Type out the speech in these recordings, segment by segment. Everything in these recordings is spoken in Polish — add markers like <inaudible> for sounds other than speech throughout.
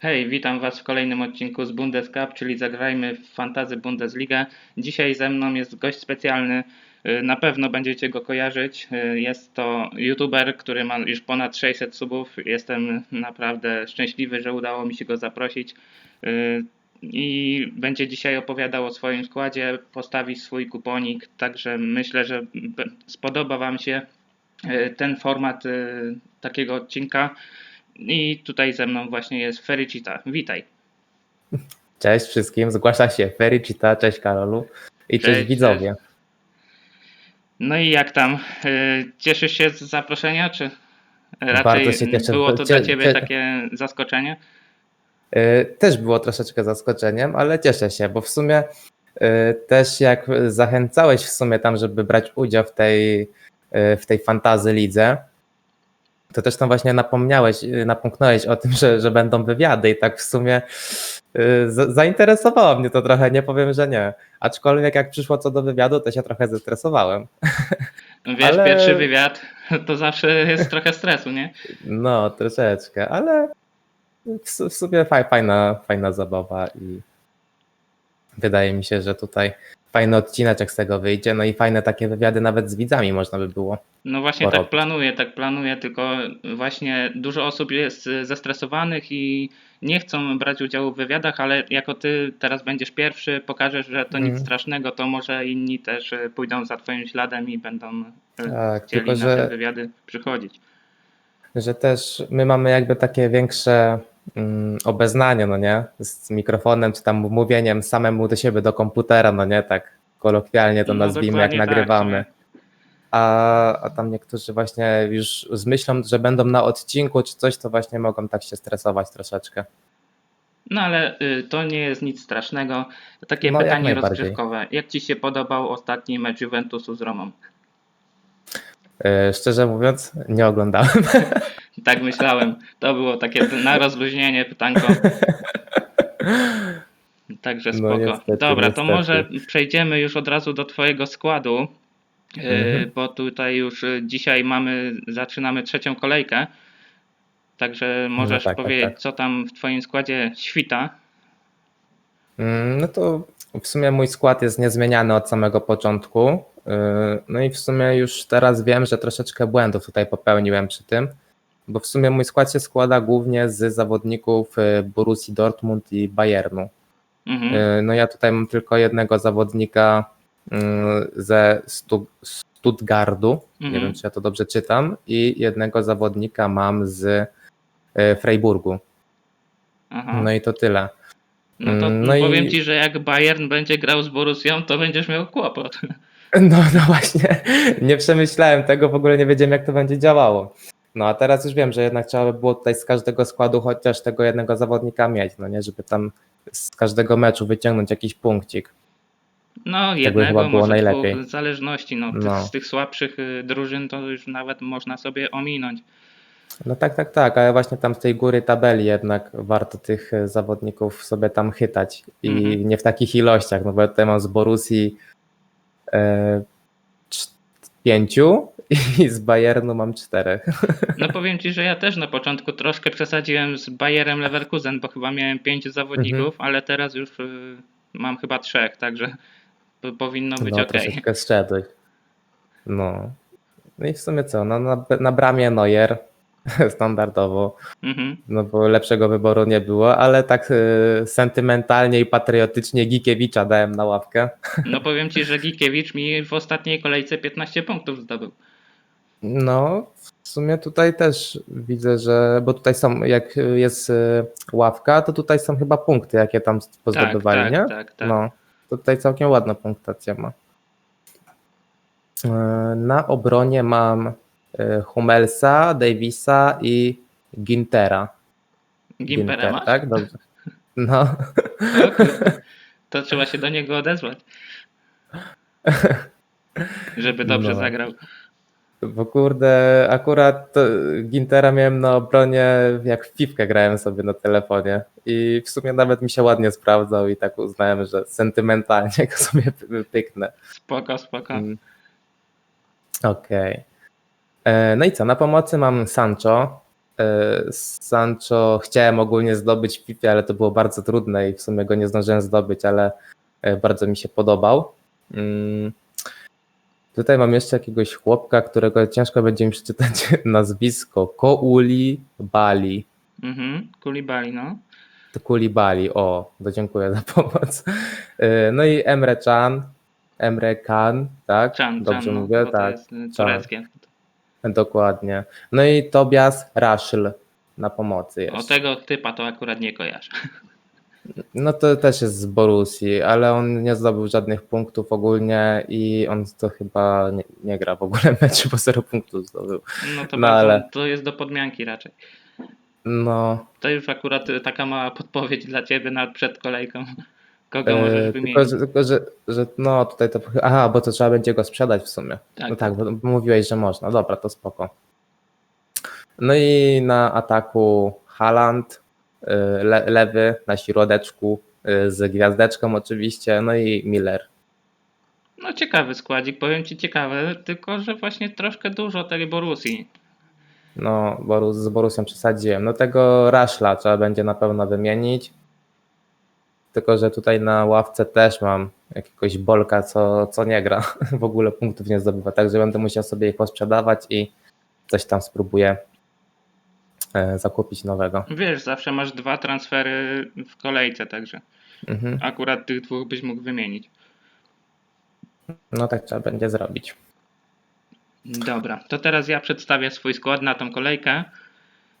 Hej, witam Was w kolejnym odcinku z Bundescup, czyli zagrajmy w Fantazy Bundesliga. Dzisiaj ze mną jest gość specjalny. Y, Na pewno będziecie go kojarzyć. Y, Jest to youtuber, który ma już ponad 600 subów. Jestem naprawdę szczęśliwy, że udało mi się go zaprosić. Y, I będzie dzisiaj opowiadał o swoim składzie, postawi swój kuponik. Także myślę, że spodoba Wam się ten format takiego odcinka. I tutaj ze mną właśnie jest Fericita. Witaj. Cześć wszystkim, zgłasza się Fericita, cześć Karolu i cześć, Cześć, widzowie. No i jak tam? Y, Cieszysz się z zaproszenia, czy raczej było to dla Ciebie cie- takie zaskoczenie? Y, Też było troszeczkę zaskoczeniem, ale cieszę się, bo w sumie y, też jak zachęcałeś w sumie tam, żeby brać udział w tej, w tej fantazy lidze, to też tam właśnie napomniałeś, y, napomknąłeś o tym, <laughs> że, że będą wywiady i tak w sumie y, za- zainteresowało mnie to trochę, nie powiem, że nie. Aczkolwiek jak przyszło co do wywiadu, to się trochę zestresowałem. Wiesz, Ale- pierwszy wywiad <laughs> to zawsze jest trochę stresu, nie? No, troszeczkę, ale w, su- w sumie faj, fajna, fajna zabawa i wydaje mi się, że tutaj fajny odcineczek z tego wyjdzie, no i fajne takie wywiady nawet z widzami można by było. No właśnie Porobić. tak planuję, tak planuję, tylko właśnie dużo osób jest zestresowanych i nie chcą brać udziału w wywiadach, ale jako Ty teraz będziesz pierwszy, pokażesz, że to nic Mhm. strasznego, to może inni też y, pójdą za Twoim śladem i będą y, Tak, chcieli tylko na te że, wywiady przychodzić. że też my mamy jakby takie większe mm, obeznanie, no nie, z mikrofonem czy tam mówieniem samemu do siebie, do komputera, no nie, tak kolokwialnie to No, nazwijmy, jak tak, nagrywamy. a, a tam niektórzy właśnie już z myślą, że będą na odcinku czy coś, to właśnie mogą tak się stresować troszeczkę. No ale y, to nie jest nic strasznego. Takie No, jak pytanie rozgrzewkowe. Jak Ci się podobał ostatni mecz Juventusu z Romą? Yy, szczerze mówiąc, nie oglądałem. <laughs> Tak myślałem. To było takie na rozluźnienie pytanko. <laughs> Także No, spoko. niestety, Dobra, to niestety. może przejdziemy już od razu do Twojego składu, y, Mhm. bo tutaj już dzisiaj mamy, zaczynamy trzecią kolejkę. Także możesz tak, tak, powiedzieć, tak. co tam w Twoim składzie świta. Mm, No to w sumie mój skład jest niezmieniany od samego początku. Yy, No i w sumie już teraz wiem, że troszeczkę błędów tutaj popełniłem przy tym, bo w sumie mój skład się składa głównie z zawodników yy, Borussii Dortmund i Bayernu. Mhm. Yy, No ja tutaj mam tylko jednego zawodnika ze Stu- Stuttgartu, nie Mhm. wiem czy ja to dobrze czytam, i jednego zawodnika mam z Freiburgu. Aha. No i to tyle. No to no powiem i- ci, że jak Bayern będzie grał z Borussią, to będziesz miał kłopot. <laughs> No, no właśnie, nie przemyślałem tego, w ogóle nie wiedziałem jak to będzie działało. No a teraz już wiem, że jednak trzeba by było tutaj z każdego składu chociaż tego jednego zawodnika mieć, no nie, żeby tam z każdego meczu wyciągnąć jakiś punkcik. No jednego, chyba było może najlepiej. w zależności. No, No. Z tych słabszych y, drużyn to już nawet można sobie ominąć. No tak, tak, tak, ale właśnie tam z tej góry tabeli jednak warto tych e, zawodników sobie tam chytać i Mhm. nie w takich ilościach, no bo ja tutaj mam z Borussii cz- pięciu <laughs> i z Bayernu mam czterech. No powiem ci, że ja też na początku troszkę przesadziłem z Bayerem Leverkusen, bo chyba miałem pięciu zawodników, Mhm. ale teraz już y, mam chyba trzech, także powinno być no, ok. troszeczkę zszedłeś. No. No i w sumie co, no, na, na bramie Neuer <laughs> standardowo, Mhm. no bo lepszego wyboru nie było, ale tak y, sentymentalnie i patriotycznie Gikiewicza dałem na ławkę. <laughs> No powiem ci, że Gikiewicz mi w ostatniej kolejce 15 punktów zdobył. No, w sumie tutaj też widzę, że, bo tutaj są, jak jest y, ławka, to tutaj są chyba punkty, jakie tam pozdobywali, tak, nie? tak, tak. No, to tutaj całkiem ładna punktacja ma. E, Na obronie mam Hummelsa, Davisa i Gintera. Gimpera masz? tak? Dobrze. No. To trzeba się do niego odezwać. Żeby dobrze No. zagrał. bo kurde, akurat Gintera miałem na obronie, jak w piwkę grałem sobie na telefonie i w sumie nawet mi się ładnie sprawdzał i tak uznałem, że sentymentalnie go sobie pyknę. Spoko, spoko. Mm. Okej. E, No i co, na pomocy mam Sancho, E, Sancho chciałem ogólnie zdobyć w FIFA, ale to było bardzo trudne i w sumie go nie zdążyłem zdobyć, ale e, bardzo mi się podobał. Mm. Tutaj mam jeszcze jakiegoś chłopka, którego ciężko będzie mi przeczytać <laughs> nazwisko. Kouli Bali. Mhm, Kulibali, no. To Kulibali, o, to dziękuję za <laughs> pomoc. E, No i Emre Can, Emre Kan, tak? Chan, Dobrze Chan, no, mówię, bo to tak. jest y, tureckie. Dokładnie. No i Tobias Raszl na pomocy O jest. tego typa to akurat nie kojarzę. No to też jest z Borussii, ale on nie zdobył żadnych punktów ogólnie i on to chyba nie, nie gra w ogóle meczu, bo zero punktów zdobył. No to No ale- to jest do podmianki raczej. No, To już akurat taka mała podpowiedź dla ciebie przed kolejką. Kogo możesz e, wymienić? tylko, że, tylko że, że no tutaj to. Aha, bo to trzeba będzie go sprzedać w sumie. Tak. No tak, bo mówiłeś, że można. Dobra, to spoko. No i na ataku Haland, le, lewy na środeczku y, z gwiazdeczką oczywiście, no i Miller. No ciekawy składzik, powiem ci ciekawy, tylko że właśnie troszkę dużo tej Borussii. No, Borus, z Borusią przesadziłem. No tego Raszla trzeba będzie na pewno wymienić. Tylko, że tutaj na ławce też mam jakiegoś bolka, co, co nie gra, <laughs> w ogóle punktów nie zdobywa, także będę musiał sobie ich posprzedawać i coś tam spróbuję e, zakupić nowego. Wiesz, zawsze masz dwa transfery w kolejce, także Mhm. akurat tych dwóch byś mógł wymienić. No tak trzeba będzie zrobić. Dobra, to teraz ja przedstawię swój skład na tą kolejkę.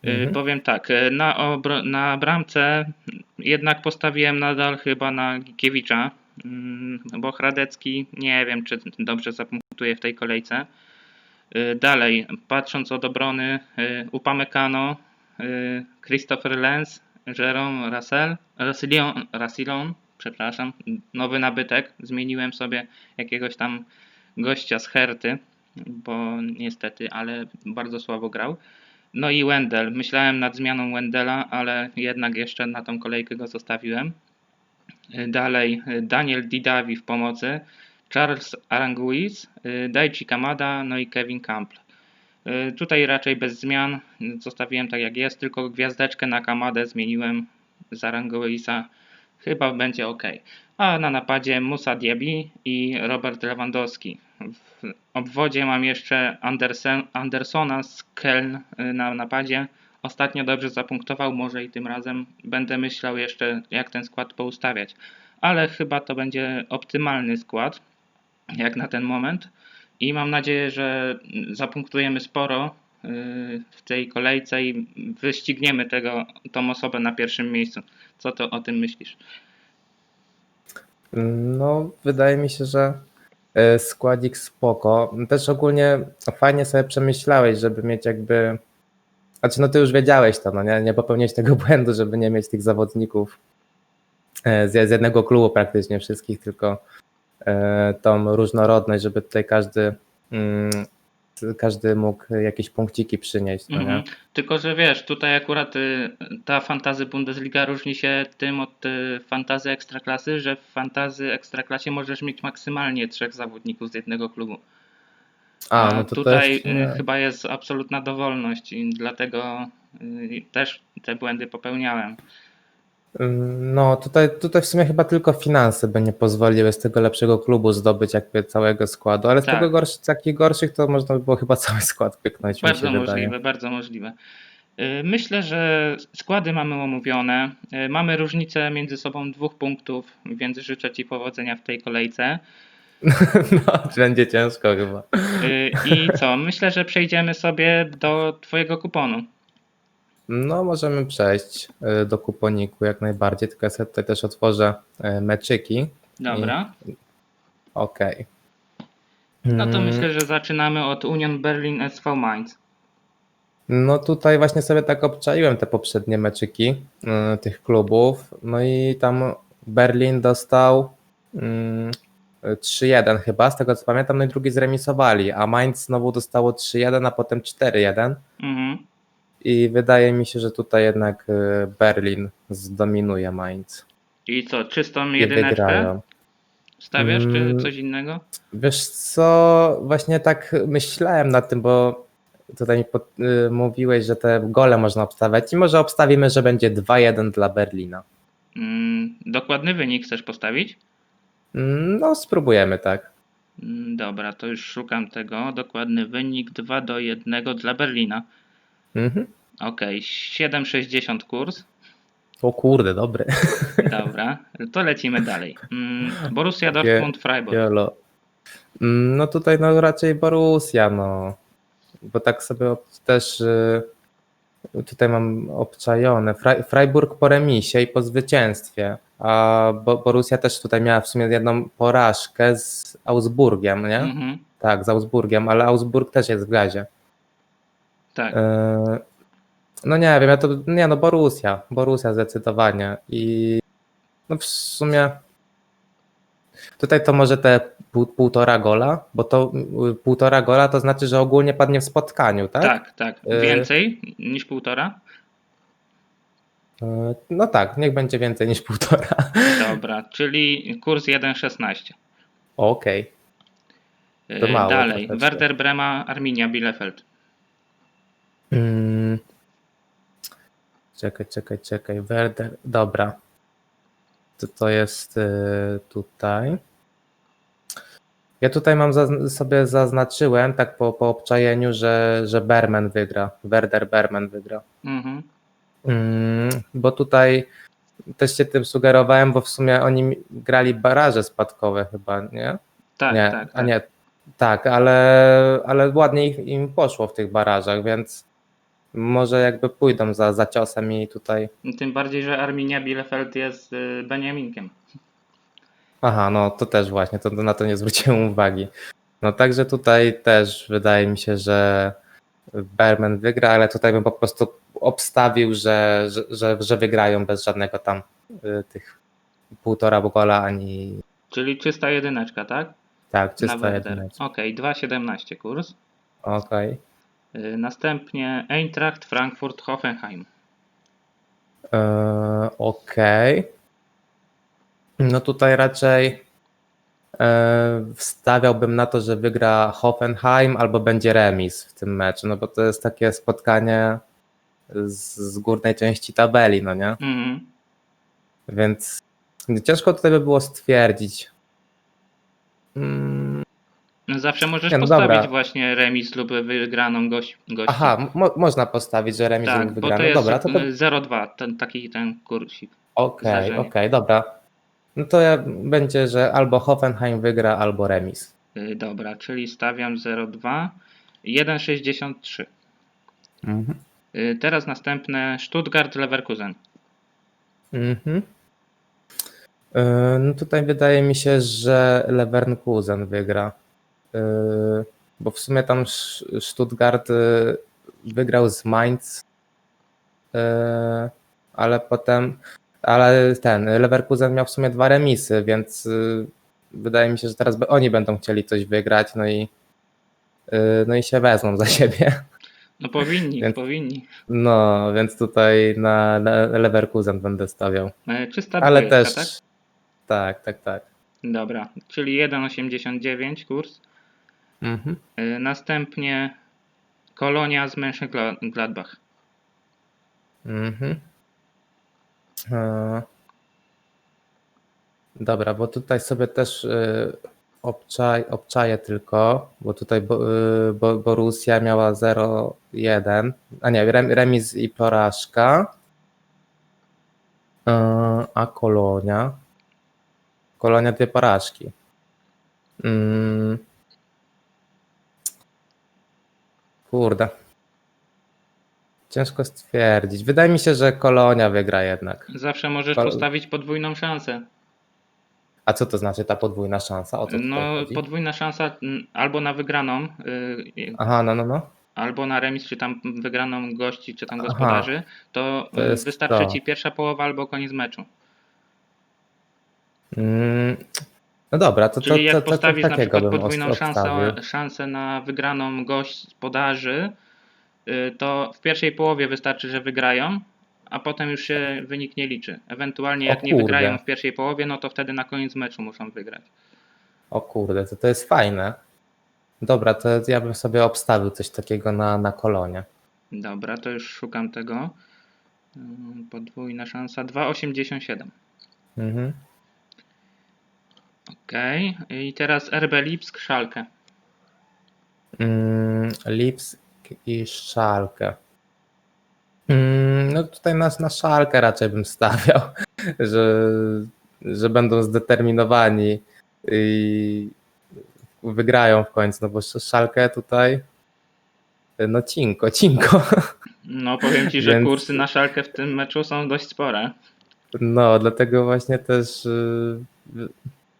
Y, Mhm. Powiem tak, y, na, na bramce jednak postawiłem nadal chyba na Gikiewicza, mm, bo Hradecki nie wiem, czy dobrze zapunktuje w tej kolejce. Y, Dalej, patrząc od obrony, Upamecano, Christopher Lenz, Jerome Russell, Rassilion, Rassilion, przepraszam, nowy nabytek. Zmieniłem sobie jakiegoś tam gościa z Herty, bo niestety, ale bardzo słabo grał. No i Wendell. Myślałem nad zmianą Wendella, ale jednak jeszcze na tą kolejkę go zostawiłem. Dalej y, Daniel Didavi w pomocy, Charles Aranguiz, y, Daichi Kamada, no i Kevin Campbell. Y, Tutaj raczej bez zmian. Zostawiłem tak jak jest, tylko gwiazdeczkę na Kamadę zmieniłem z Aranguiza. Chyba będzie ok. A na napadzie Musa Diaby i Robert Lewandowski. W obwodzie mam jeszcze Andersen, Andersona z Keln y, na napadzie. Ostatnio dobrze zapunktował, może i tym razem będę myślał jeszcze, jak ten skład poustawiać. Ale chyba to będzie optymalny skład, jak na ten moment. I mam nadzieję, że zapunktujemy sporo y, w tej kolejce i wyścigniemy tego, tą osobę na pierwszym miejscu. Co to o tym myślisz? No, wydaje mi się, że składzik spoko. Też ogólnie fajnie sobie przemyślałeś, żeby mieć jakby. Znaczy, no ty już wiedziałeś to, no nie, nie popełniłeś tego <laughs> błędu, żeby nie mieć tych zawodników e, z, z jednego klubu praktycznie wszystkich, tylko e, tą różnorodność, żeby tutaj każdy, mm, każdy mógł jakieś punkciki przynieść, no? Mhm. Tylko, że wiesz, tutaj akurat y, ta fantazy Bundesliga różni się tym od y, fantazy ekstraklasy, że w fantazy ekstraklasie możesz mieć maksymalnie trzech zawodników z jednego klubu. A, no to tutaj też, y, chyba jest absolutna dowolność i dlatego też te błędy popełniałem. No, tutaj, tutaj w sumie chyba tylko finanse by nie pozwoliły z tego lepszego klubu zdobyć jakby całego składu, ale z Tak. tego gorszy, takich gorszych to można by było chyba cały skład pyknąć, Bardzo możliwe, wydaje. bardzo możliwe. Myślę, że składy mamy omówione. Y, Mamy różnicę między sobą dwóch punktów, więc życzę Ci powodzenia w tej kolejce. <laughs> No, będzie ciężko chyba. Y, I co? Myślę, że przejdziemy sobie do Twojego kuponu. No, możemy przejść y, do kuponiku jak najbardziej, tylko ja sobie tutaj też otworzę y, meczyki. Dobra. Okej. No to Mm, myślę, że zaczynamy od Union Berlin SV Mainz. No tutaj właśnie sobie tak obczaiłem te poprzednie meczyki y, tych klubów. No i tam Berlin dostał mm, 3-1 chyba, z tego co pamiętam, no i drugi zremisowali, a Mainz znowu dostało 3-1, a potem 4-1 Mhm. I wydaje mi się, że tutaj jednak y, Berlin zdominuje Mainz I co, czystą jedyneczkę stawiasz, czy Mm. coś innego? Wiesz co, właśnie tak myślałem nad tym, bo tutaj mi y, mówiłeś, że te gole można obstawiać i może obstawimy, że będzie 2-1 dla Berlina. Mm, dokładny wynik chcesz postawić? Mm, No, spróbujemy, tak. Mm, Dobra, to już szukam tego. Dokładny wynik 2 do 1 dla Berlina. Mhm. Okej, 7,60 kurs. O kurde, dobry. <laughs> Dobra, to lecimy dalej. Mm, Borussia Dortmund Freiburg. Jolo. Mm, No tutaj no raczej Borussia, no. Bo tak sobie ob- też y, tutaj mam obczajone. Frei- Freiburg po remisie i po zwycięstwie, a Bo- Borussia też tutaj miała w sumie jedną porażkę z Augsburgiem, nie? Mhm, Tak, z Augsburgiem, ale Augsburg też jest w gazie. Tak. E, No nie wiem, ja to, nie no Borussia, Borussia zdecydowanie i no w sumie tutaj to może te pół, półtora gola, bo to półtora gola to znaczy, że ogólnie padnie w spotkaniu, tak? Tak, tak. E, Więcej niż półtora? E, No tak, niech będzie więcej niż półtora. Dobra, czyli kurs 1,16. Okej. To mało Dalej. Werder Brema, Arminia Bielefeld. Mm. Czekaj, czekaj, czekaj. Werder, dobra. To, to jest y, tutaj. Ja tutaj mam zazn- sobie zaznaczyłem, tak po, po obczajeniu, że, że Berman wygra. Werder Berman wygra. Mhm. Mm, bo tutaj też się tym sugerowałem, bo w sumie oni grali baraże spadkowe chyba, nie? Tak, nie, tak, a tak. nie. Tak, ale, ale ładnie im poszło w tych barażach, więc może jakby pójdą za, za ciosem i tutaj. Tym bardziej, że Arminia Bielefeld jest y, Beniaminkiem. Aha, no to też właśnie, to, na to nie zwróciłem uwagi. No także tutaj też wydaje mi się, że Berman wygra, ale tutaj bym po prostu obstawił, że, że, że, że wygrają bez żadnego tam y, tych półtora gola ani Czyli czysta jedyneczka, tak? tak, czysta jedyneczka. Okej, 2,17 kurs. Okej. Y, Następnie Eintracht Frankfurt Hoffenheim. E, Okej. No tutaj raczej e, wstawiałbym na to, że wygra Hoffenheim albo będzie remis w tym meczu, no bo to jest takie spotkanie z, z górnej części tabeli, no nie? Mhm. Więc ciężko tutaj by było stwierdzić. Mm, No Zawsze możesz Nie, no postawić dobra. właśnie remis lub wygraną gość, gości. aha, mo- można postawić, że remis tak, lub bo wygrany. to jest Dobra, to, to y, 0,2, ten, taki ten kursik. okej, okej, zdarzenie. dobra. No to ja, będzie, że albo Hoffenheim wygra, albo remis. Y, Dobra, czyli stawiam 0,2, 1,63. Mhm. Y, Teraz następne Stuttgart Leverkusen. Mhm. Yy, No tutaj wydaje mi się, że Leverkusen wygra. Yy, Bo w sumie tam Stuttgart yy, wygrał z Mainz, yy, ale potem, ale ten Leverkusen miał w sumie dwa remisy, więc yy, wydaje mi się, że teraz oni będą chcieli coś wygrać, no i no i się wezmą za siebie. No powinni, Więc- powinni. No, więc tutaj na Leverkusen będę stawiał. E, Czysta Ale dwójka, też. tak? Tak, tak, tak. Dobra, czyli 1,89 kurs. Mhm. Y, Następnie Kolonia z Mönchengladbach. Mhm. E, Dobra, bo tutaj sobie też y, obczaj, obczaję tylko, bo tutaj bo, y, bo, Borussia miała 0-1, a nie, rem, remis i porażka, E, a Kolonia, Kolonia dwie porażki. Mm. Kurde. Ciężko stwierdzić. Wydaje mi się, że Kolonia wygra jednak. Zawsze możesz Kol- postawić podwójną szansę. A co to znaczy ta podwójna szansa? O co No, chodzi? podwójna szansa mm, albo na wygraną, y, Aha, no, no, no. albo na remis, czy tam wygraną gości, czy tam Aha. gospodarzy, to, To y, jest wystarczy to. ci pierwsza połowa albo koniec meczu. Mm, no dobra, to, Czyli to, jak to, to postawisz na takiego przykład bym podwójną szansę, szansę na wygraną gospodarzy, y, to w pierwszej połowie wystarczy, że wygrają, a potem już się wynik nie liczy. Ewentualnie O jak nie kurde. wygrają w pierwszej połowie, no to wtedy na koniec meczu muszą wygrać. O kurde, to, to jest fajne. Dobra, to ja bym sobie obstawił coś takiego na, na kolonie. Dobra, to już szukam tego. Ym, Podwójna szansa 2,87. Mhm. Okej. I teraz RB Lipsk, Szalkę. Mm, Lipsk i Szalkę. Mm, no tutaj na, na Szalkę raczej bym stawiał, <laughs> że, że będą zdeterminowani i wygrają w końcu, no bo Szalkę tutaj no cinko, cinko. <laughs> No powiem Ci, że Więc- kursy na Szalkę w tym meczu są dość spore. No, dlatego właśnie też.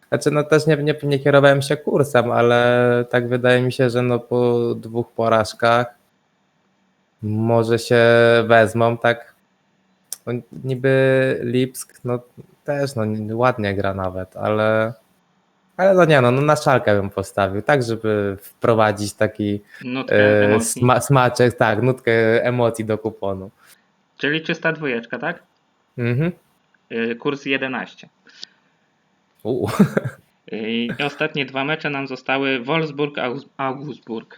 Znaczy, no też nie, nie, nie kierowałem się kursem, ale tak wydaje mi się, że no po dwóch porażkach może się wezmą, tak. No, niby Lipsk, no też no, ładnie gra nawet, ale. Ale no nie, no, no na szalkę bym postawił, tak, żeby wprowadzić taki Nutkę e, sma, smaczek, tak, nutkę emocji do kuponu. Czyli czysta dwójeczka, tak? Mhm. Y, Kurs 11. I ostatnie dwa mecze nam zostały Wolfsburg, Aus- Augsburg.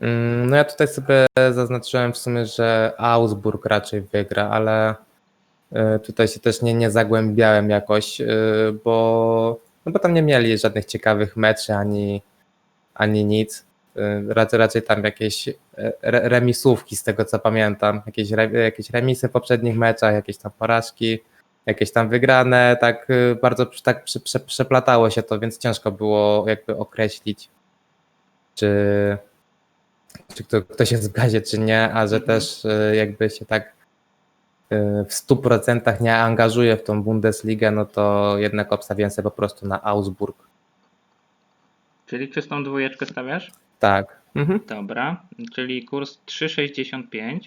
Mm, No ja tutaj sobie zaznaczyłem w sumie, że Augsburg raczej wygra, ale y, tutaj się też nie, nie zagłębiałem jakoś, y, bo, no bo tam nie mieli żadnych ciekawych meczy ani, ani nic. Y, Raczej, raczej tam jakieś re, remisówki z tego co pamiętam, jakieś, jakieś remisy w poprzednich meczach, jakieś tam porażki, jakieś tam wygrane, tak y, bardzo tak przy, prze, przeplatało się to, więc ciężko było jakby określić, czy, czy kto, ktoś jest w gazie, czy nie, a że Mhm. też y, jakby się tak y, w 100% nie angażuje w tą Bundesligę, no to jednak obstawiłem sobie po prostu na Augsburg. Czyli czystą dwójeczkę stawiasz? Tak. Mhm. Dobra. Czyli kurs 3,65.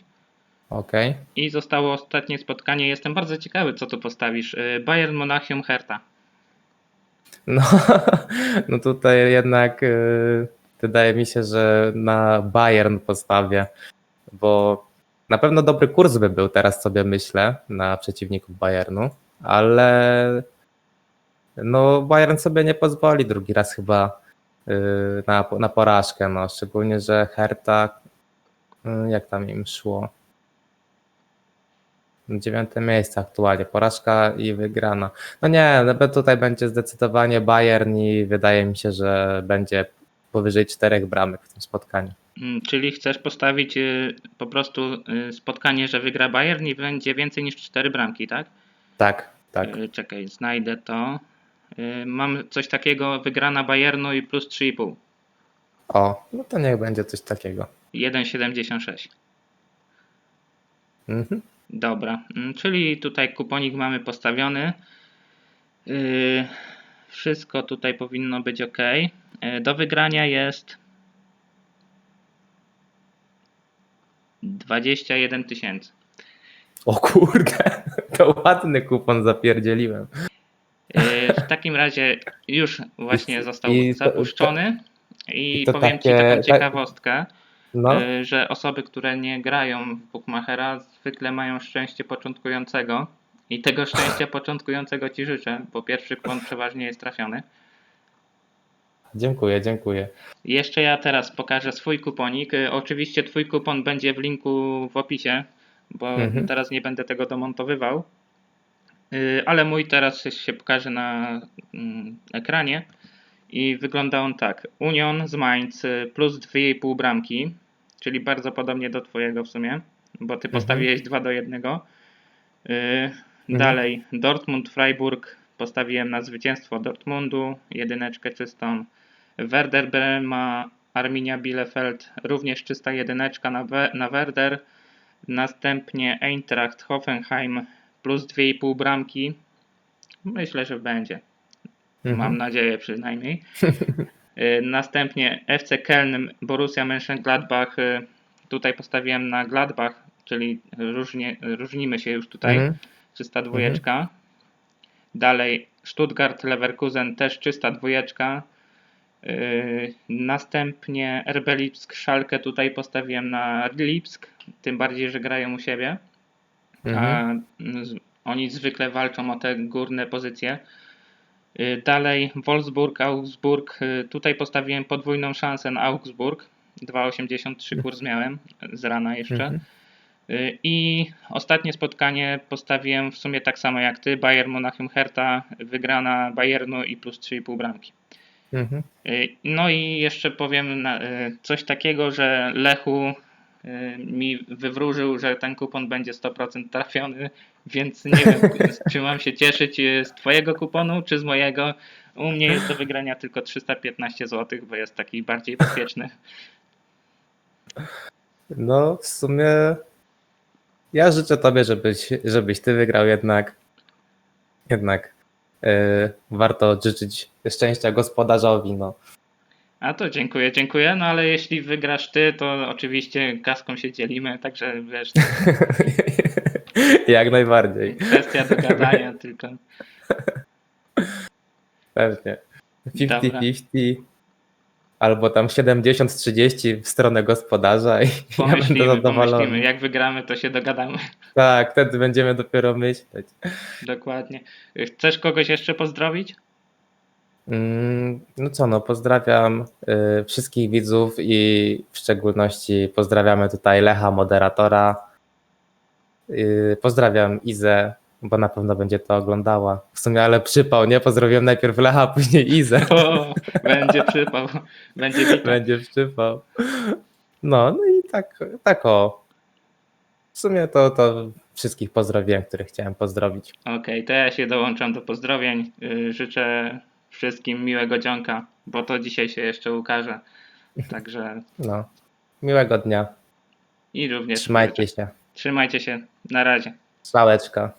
Okej. I zostało ostatnie spotkanie. Jestem bardzo ciekawy, co tu postawisz. Y, Bayern Monachium Hertha. No, <laughs> no tutaj jednak y, wydaje mi się, że na Bayern postawię, bo na pewno dobry kurs by był, teraz sobie myślę, na przeciwników Bayernu, ale no Bayern sobie nie pozwoli drugi raz chyba y, na, na porażkę, no szczególnie, że Hertha, jak tam im szło? Dziewiąte miejsce aktualnie, porażka i wygrana. No nie, no tutaj będzie zdecydowanie Bayern i wydaje mi się, że będzie powyżej czterech bramek w tym spotkaniu. Mm, Czyli chcesz postawić y, po prostu y, spotkanie, że wygra Bayern i będzie więcej niż 4 bramki, tak? Tak, tak. Y, Czekaj, znajdę to. Mam coś takiego, wygrana Bayernu i plus 3,5. O, no to niech będzie coś takiego. 1,76. Mhm. Dobra, mm, czyli tutaj kuponik mamy postawiony. Yy, Wszystko tutaj powinno być ok. Yy, Do wygrania jest 21 tysięcy. O kurde, <laughs> to ładny kupon zapierdzieliłem. Yy, W takim razie już właśnie został i zapuszczony. I i powiem Ci takie- taką tak- ciekawostkę. No, y, że osoby, które nie grają w Bookmachera zwykle mają szczęście początkującego i tego szczęścia <laughs> początkującego Ci życzę, bo pierwszy kłon przeważnie jest trafiony. dziękuję, dziękuję. Jeszcze ja teraz pokażę swój kuponik. Y, Oczywiście Twój kupon będzie w linku w opisie, bo Mhm. teraz nie będę tego domontowywał. Y, Ale mój teraz się pokaże na mm, ekranie. I wygląda on tak. Union z Mainz plus 2,5 bramki, czyli bardzo podobnie do Twojego w sumie, bo Ty postawiłeś 2 do 1. Dalej Dortmund Freiburg postawiłem na zwycięstwo Dortmundu, jedyneczkę czystą. Werder Brema, Arminia Bielefeld, również czysta jedyneczka na, We- na Werder. Następnie Eintracht Hoffenheim plus 2,5 bramki. Myślę, że będzie. Mhm. Mam nadzieję przynajmniej. <laughs> Y, Następnie FC Köln, Borussia Mönchengladbach. y, Tutaj postawiłem na Gladbach, czyli różnie, różnimy się już tutaj. Mhm. Czysta dwójeczka. Dalej Stuttgart, Leverkusen też czysta dwójeczka. Yy, następnie RB Lipsk, Szalkę tutaj postawiłem na Lipsk, tym bardziej, że grają u siebie. Mhm. A z- oni zwykle walczą o te górne pozycje. Y, Dalej Wolfsburg, Augsburg. Y, Tutaj postawiłem podwójną szansę na Augsburg. 2,83 kurs miałem z rana jeszcze. Mhm. Y, I ostatnie spotkanie postawiłem w sumie tak samo jak ty. Bayern Monachium Hertha, wygrana Bayernu i plus 3,5 bramki. Mhm. No i jeszcze powiem coś takiego, że Lechu mi wywróżył, że ten kupon będzie 100% trafiony, więc nie wiem, <laughs> czy mam się cieszyć y, z twojego kuponu, czy z mojego. U mnie jest do wygrania tylko 315 zł, bo jest taki bardziej bezpieczny. No, w sumie ja życzę tobie, żebyś, żebyś ty wygrał jednak. Jednak yy, warto życzyć szczęścia gospodarzowi, no. A to dziękuję, dziękuję. No ale jeśli wygrasz ty, to oczywiście kaską się dzielimy, także wiesz, <laughs> Jak najbardziej, kwestia dogadania <laughs> tylko. pewnie. Dobra. 50-50 albo tam 70-30 w stronę gospodarza i <laughs> ja będę Pomyślimy, zadowolony. pomyślimy. Jak wygramy, to się dogadamy. Tak, wtedy będziemy dopiero myśleć. Dokładnie. Chcesz kogoś jeszcze pozdrowić? Mm, No co, no pozdrawiam y, wszystkich widzów i w szczególności pozdrawiamy tutaj Lecha, moderatora. Y, pozdrawiam Izę, bo na pewno będzie to oglądała. W sumie ale przypał, nie? Pozdrowiłem najpierw Lecha, a później Izę. O, będzie przypał. Będzie. Będzie przypał. No, no i tak, tak o. W sumie to, to wszystkich pozdrowiłem, których chciałem pozdrowić. Okej, to ja się dołączam do pozdrowień. Y, Życzę wszystkim miłego dzionka, bo to dzisiaj się jeszcze ukaże. Także No, miłego dnia. i również. Trzymajcie się. Trzymajcie się. Na razie. Słałeczka.